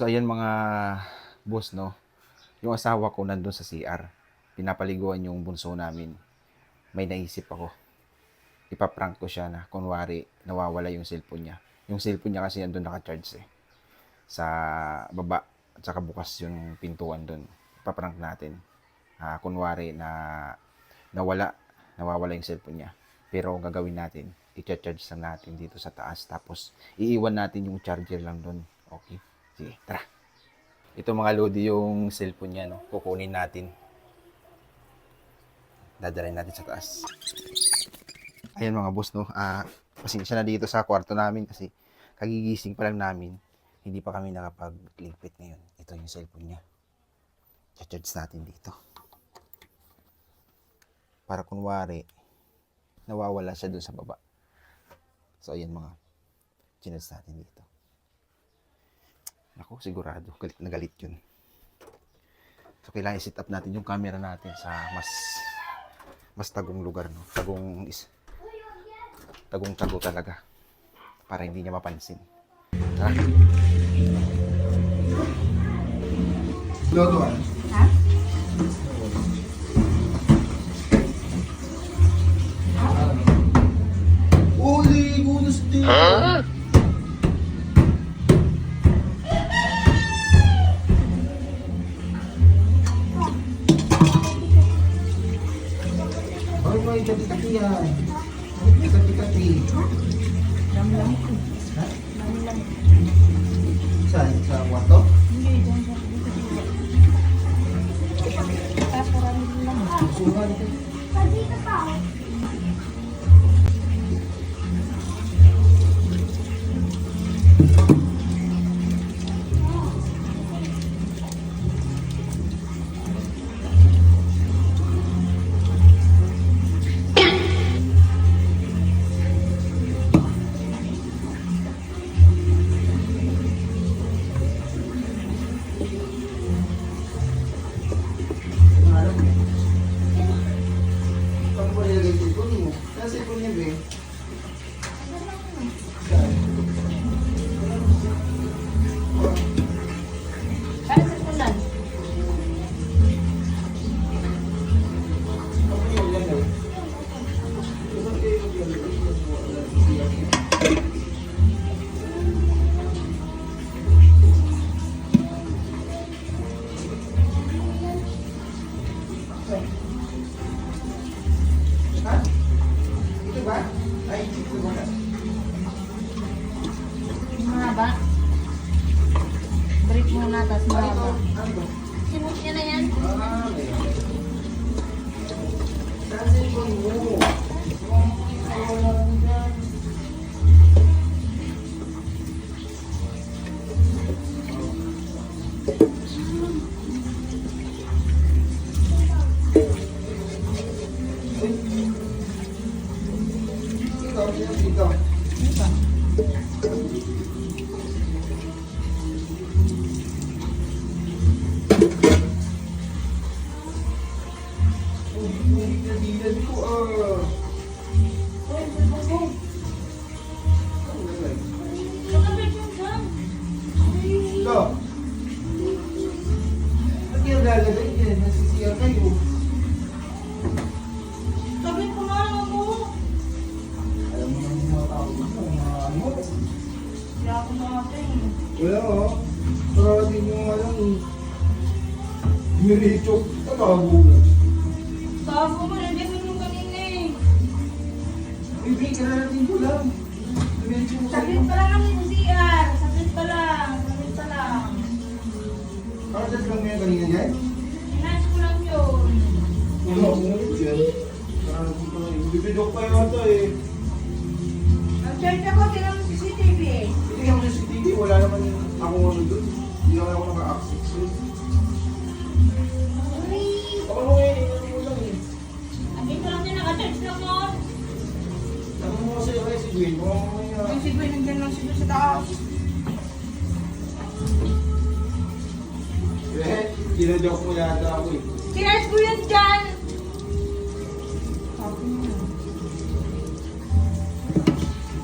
So ayan mga boss no, yung asawa ko nandun sa CR. Pinapaliguan yung bunso namin. May naisip ako. Ipaprank ko siya na kunwari nawawala yung cellphone niya. Yung cellphone niya kasi nandun naka-charge eh. Sa baba at saka bukas yung pintuan dun. Ipaprank natin. Ah, kunwari na nawala, nawawala yung cellphone niya. Pero ang gagawin natin, i-charge lang natin dito sa taas. Tapos, iiwan natin yung charger lang doon. Okay? Sige, tara. Ito mga Lodi yung cellphone niya, no? Kukunin natin. Dadalhin natin sa taas. Ayan mga boss, no? Ah, pasensya na dito sa kwarto namin kasi kagigising pa lang namin. Hindi pa kami nakapag-ligpit ngayon. Ito yung cellphone niya. Charge natin dito. Para kunwari, nawawala siya dun sa baba. So, ayan mga chinage natin dito. Ako, sigurado. Galit na galit yun. So, kailangan i-set up natin yung camera natin sa mas mas tagong lugar, no? Tagong is tagong tago talaga. Para hindi niya mapansin. Tara. Loto ah. Ha? Uli, gunos din. Ay, yan. May kati-kati. Lamlam ko. Ha? Lamlam. Saan? Sa kwarto? Hindi, dyan sa dito dito. Ah, parang lang. Susungan ko. Saan Mahaba. Break muna, tapos Ano ito? mahaba. Ano ito? Sinok niya na yan. Ah, meron. Wala oh. Para din yung alam eh. Diretso. Tabago na. Tago mo, hindi mo kanina eh. Bibi, kararating ko lang. Diretso mo Sabit sa'yo. pa lang ang CR. Sabit pa lang. Sabit pa lang. Kararating lang yan kanina yan? Inayos ko lang yun. Wala akong ulit yan. Kararating ko lang. Bibidok pa yata eh. Nag-charge wala naman ako ano doon. Hindi naman ako naka-access doon. Baka mo ngayon, tingnan mo lang eh. Andito lang din, naka-charge lang nun. Tanong mo kasi kay si Gwen, baka mo ngayon. Yung si Gwen, nandiyan lang siya sa taas. Eh, Tinajoke mo yata ako eh. Sinayos ko yun dyan.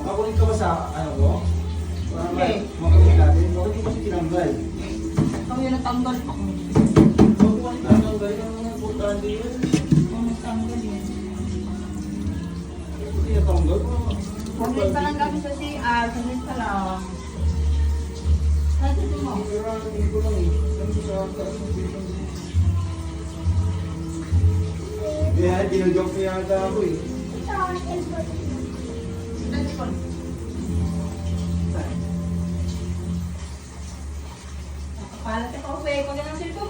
Ako rin ka ba sa ano ko? Natin. Bakit kasi tinanggal? tanggal ako. Huwag mo tatanggal yung importante yun. Kung tanggal yun. Hindi natanggal mo. Saglit pa lang kami sa CR. Saglit pa lang. Saglit mo. Hindi ko lang eh. Ano sa taas ng dito? Kaya dinojoke niya ako eh. Nakapalat ako. Uwe ko na ng cellphone ko. Kasi